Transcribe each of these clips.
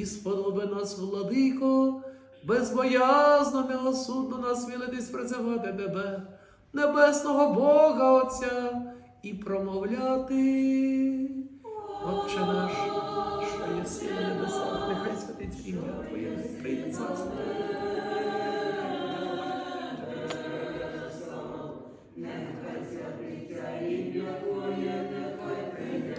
і сподоби нас, владико, безбоязно, милосудно нас вілитись призивати тебе, небесного Бога Отця, і промовляти. Отче наш, що єси на небесах, нехай святиться ім'я Твоє, нехай прийде царство Твоє. Царство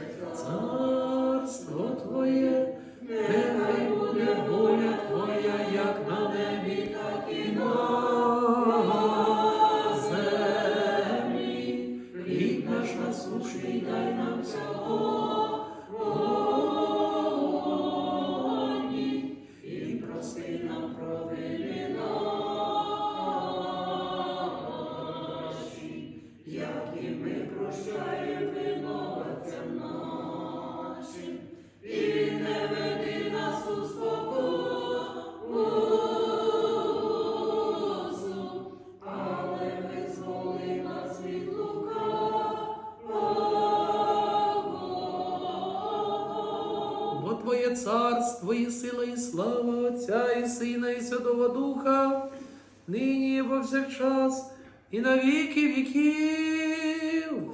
дай нам сьогодні, і прости нам провини наші, Твоє царство і сила, і слава Отця і Сина, і Святого Духа, нині і повсякчас, і на віки віків.